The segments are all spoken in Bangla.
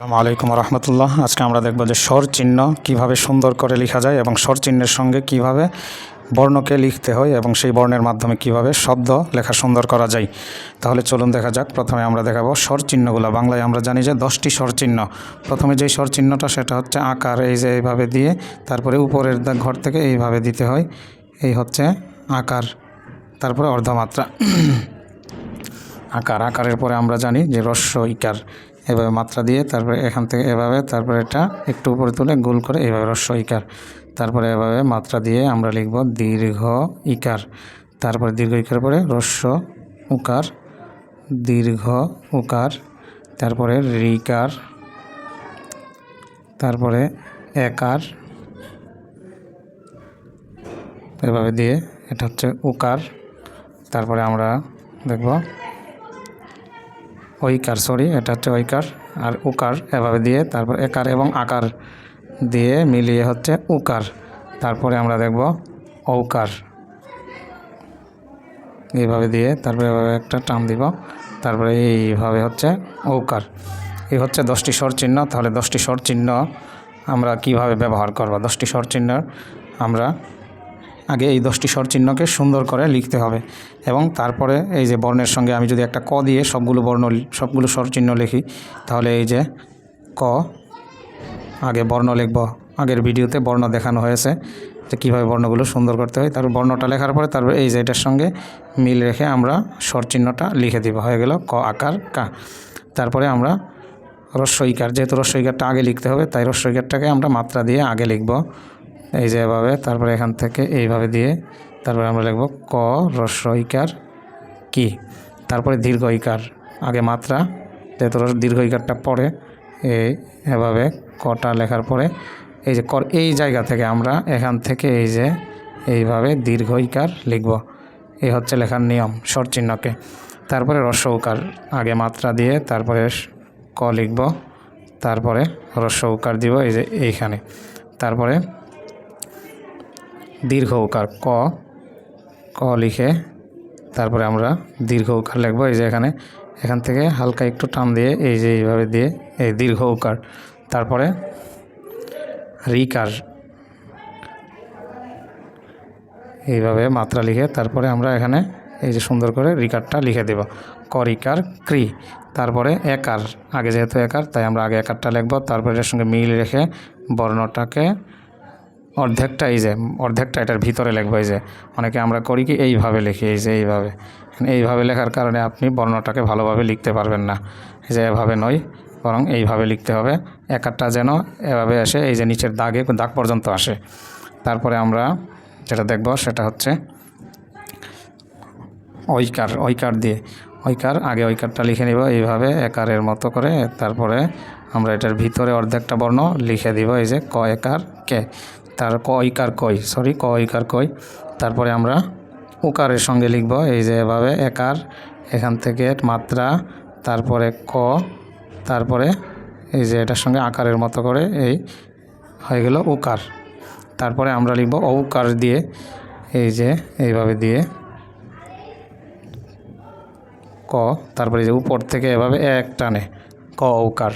আসসালামু আলাইকুম রহমতুল্লাহ। আজকে আমরা দেখব যে স্বর চিহ্ন কীভাবে সুন্দর করে লেখা যায় এবং স্বর চিহ্নের সঙ্গে কীভাবে বর্ণকে লিখতে হয় এবং সেই বর্ণের মাধ্যমে কীভাবে শব্দ লেখা সুন্দর করা যায়। তাহলে চলুন দেখা যাক। প্রথমে আমরা দেখাবো স্বর চিহ্নগুলো। বাংলায় আমরা জানি যে দশটি স্বর চিহ্ন। প্রথমে যেই স্বর চিহ্নটা সেটা হচ্ছে আকার, এই যে এইভাবে দিয়ে তারপরে উপরের ঘর থেকে এইভাবে দিতে হয়। এই হচ্ছে আকার, তারপরে অর্ধমাত্রা। আকার, আকারের পরে আমরা জানি যে রস্য, ইকার। এভাবে মাত্রা দিয়ে, তারপরে এখান থেকে এভাবে, তারপরে এটা একটু উপরে তুলে গোল করে এভাবে রস্য ইকার। তারপরে এভাবে মাত্রা দিয়ে আমরা লিখব দীর্ঘ ইকার। তারপরে দীর্ঘ ইকার পরে রস্য উকার, দীর্ঘ উকার, তারপরে রিকার, তারপরে একার, এভাবে দিয়ে এটা হচ্ছে উকার। তারপরে আমরা দেখব ঐকার সরি এটা হচ্ছে ঐকার আর উকার এভাবে দিয়ে তারপর একার এবং আকার দিয়ে মিলিয়ে হচ্ছে উকার তারপরে আমরা দেখব ঔকার এইভাবে দিয়ে তারপরে এভাবে একটা টান দিব। তারপরে এইভাবে হচ্ছে ঔকার এই হচ্ছে দশটি চিহ্ন। তাহলে দশটি চিহ্ন আমরা কীভাবে ব্যবহার করব? দশটি চিহ্ন আমরা আগে এই দশটি স্বর চিহ্নকে সুন্দর করে লিখতে হবে। এবং তারপরে এই যে বর্ণের সঙ্গে আমি যদি একটা ক দিয়ে সবগুলো বর্ণ সবগুলো স্বর চিহ্ন লিখি, তাহলে এই যে ক, আগে বর্ণ লিখব। আগের ভিডিওতে বর্ণ দেখানো হয়েছে যে কীভাবে বর্ণগুলো সুন্দর করতে হয়। তারপর বর্ণটা লেখার পরে তারপরে এই যে এটার সঙ্গে মিল রেখে আমরা স্বর চিহ্নটা লিখে দিব। হয়ে গেল ক আকার কা। তারপরে আমরা রস্বইকার, যেহেতু রস্বইকারটা আগে লিখতে হবে, তাই রস্বইকারটাকে আমরা মাত্রা দিয়ে আগে লিখব। এই যে এভাবে, তারপরে এখান থেকে এইভাবে দিয়ে তারপরে আমরা লিখব ক রস্বইকার কি। তারপরে দীর্ঘ ইকার, আগে মাত্রা, যেহেতু দীর্ঘ ইকারটা পড়ে এই এভাবে কটা লেখার পরে, এই যে কর, এই জায়গা থেকে আমরা এখান থেকে এই যে এইভাবে দীর্ঘ ইকার লিখব। এই হচ্ছে লেখার নিয়ম চিহ্নকে। তারপরে রস্য উকার, আগে মাত্রা দিয়ে তারপরে ক লিখব, তারপরে রস্য উকার দিব এই যে এইখানে। তারপরে দীর্ঘ উকার ক ক লিখে তারপরে আমরা দীর্ঘ উকার লিখব। এই যে এখানে, এখান থেকে হালকা একটু টান দিয়ে এই যে এইভাবে দিয়ে এই দীর্ঘ উকার। তারপরে রিকার, এইভাবে মাত্রা লিখে তারপরে আমরা এখানে এই যে সুন্দর করে রিকারটা লিখে দেব। করিকার ক্রি তারপরে একার, আগে যেহেতু একার, তাই আমরা আগে একারটা লিখব। তারপরে এর সঙ্গে মিল রেখে বর্ণটাকে অর্ধেকটা এই যে, অর্ধেকটা এটার ভিতরে লিখব এই যে, অনেকে আমরা করি কি এইভাবে লিখি, এই যে এইভাবে। এইভাবে লেখার কারণে আপনি বর্ণটাকে ভালোভাবে লিখতে পারবেন না। এই যে এভাবে নয়, বরং এইভাবে লিখতে হবে। একারটা যেন এভাবে আসে, এই যে নিচের দাগে, দাগ পর্যন্ত আসে। তারপরে আমরা যেটা দেখব সেটা হচ্ছে ঐকার ঐকার দিয়ে। ঐকার, আগে ঐকারটা লিখে নিব, এইভাবে একারের মতো করে। তারপরে আমরা এটার ভিতরে অর্ধেকটা বর্ণ লিখে দিব, এই যে ক একার কে। তার ক, ঐকার কই সরি ক, ঐকার কই। তারপরে আমরা উকারের সঙ্গে লিখব, এই যে এভাবে একার, এখান থেকে মাত্রা, তারপরে ক, তারপরে এই যে এটার সঙ্গে আকারের মতো করে এই হয়ে গেল উকার। তারপরে আমরা লিখব ঔকার দিয়ে, এই যে এইভাবে দিয়ে ক, তারপরে যে উপর থেকে এভাবে এক টানে, ক ঔকার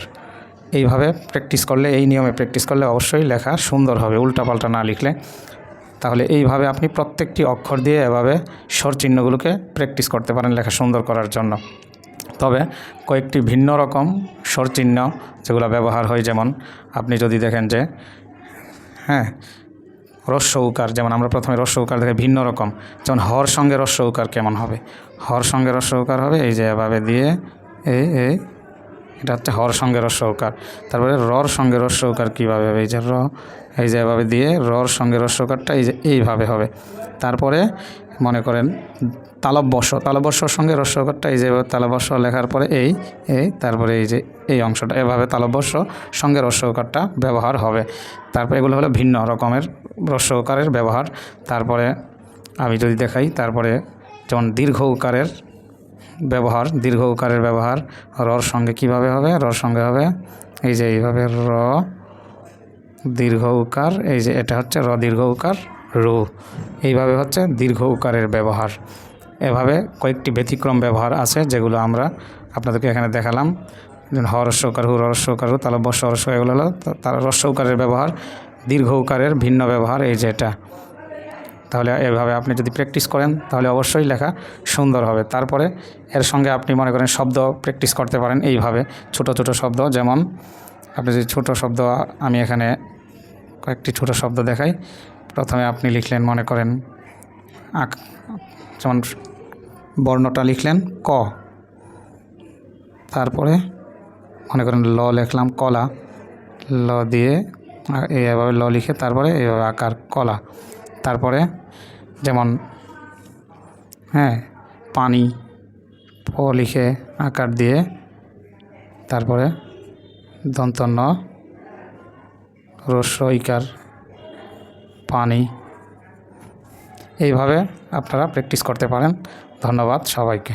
এইভাবে প্র্যাকটিস করলে, এই নিয়মে প্র্যাকটিস করলে অবশ্যই লেখা সুন্দর হবে, উল্টাপাল্টা না লিখলে। তাহলে এইভাবে আপনি প্রত্যেকটি অক্ষর দিয়ে এভাবে স্বর চিহ্নগুলোকে প্র্যাকটিস করতে পারেন লেখা সুন্দর করার জন্য। তবে কয়েকটি ভিন্ন রকম স্বর চিহ্ন যেগুলো ব্যবহার হয়, যেমন আপনি যদি দেখেন যে হ্যাঁ রস্য উকার যেমন আমরা প্রথমে রস্য উকার দেখে ভিন্ন রকম, যেমন হর সঙ্গে রস্য উকার কেমন হবে? হর সঙ্গে রস্য উকার হবে, এই যে এভাবে দিয়ে এই এই এটা হচ্ছে হর সঙ্গে রস্য উকার তারপরে রর সঙ্গে রস্য উকার কীভাবে হবে? এই যে র, এই যে এভাবে দিয়ে রর সঙ্গে রস্য উকারটা এই যে এইভাবে হবে। তারপরে মনে করেন তালব্যস্য তালব্যস্যর সঙ্গে রস্য উকারটা এই যে এভাবে তালব্যস্য লেখার পরে এই এই, তারপরে এই যে এই অংশটা, এভাবে তালব্যস্য সঙ্গে রস্য উকারটা ব্যবহার হবে। তারপরে এগুলো হলো ভিন্ন রকমের রস্য উকারের ব্যবহার। তারপরে আমি যদি দেখাই, তারপরে যেমন দীর্ঘ উকারের ব্যবহার দীর্ঘ উকারের ব্যবহার, রর সঙ্গে কীভাবে হবে? রর সঙ্গে হবে, এই যে এইভাবে র দীর্ঘ উকার এই যে এটা হচ্ছে র দীর্ঘ উকার রু। এইভাবে হচ্ছে দীর্ঘ উকারের ব্যবহার। এভাবে কয়েকটি ব্যতিক্রম ব্যবহার আছে, যেগুলো আমরা আপনাদেরকে এখানে দেখালাম। যেমন হ রস্যকার হু রস্যকার হু তাহলে বর্ষ রস্য এগুলো হলো তার রস্য উকারের ব্যবহার দীর্ঘ উকারের ভিন্ন ব্যবহার, এই যে এটা। তাহলে এভাবে আপনি যদি প্র্যাকটিস করেন, তাহলে অবশ্যই লেখা সুন্দর হবে। তারপরে এর সঙ্গে আপনি মনে করেন শব্দ প্র্যাকটিস করতে পারেন এইভাবে, ছোট ছোট শব্দ যেমন, আপনি যদি ছোট শব্দ, আমি এখানে কয়েকটি ছোট শব্দ দেখাই। প্রথমে আপনি লিখলেন মনে করেন আক, যেমন বর্ণটা লিখলেন ক। তারপরে মনে করেন ল লিখলাম কলা। ল দিয়ে আর এইভাবে ল লিখে তারপরে এইভাবে আকার কলা। তারপরে যেমন হ্যাঁ পানি, প লিখে আকার দিয়ে তারপরে দন্তন্য রস্য ইকার, পানি, এইভাবে আপনারা প্র্যাকটিস করতে পারেন। ধন্যবাদ সবাইকে।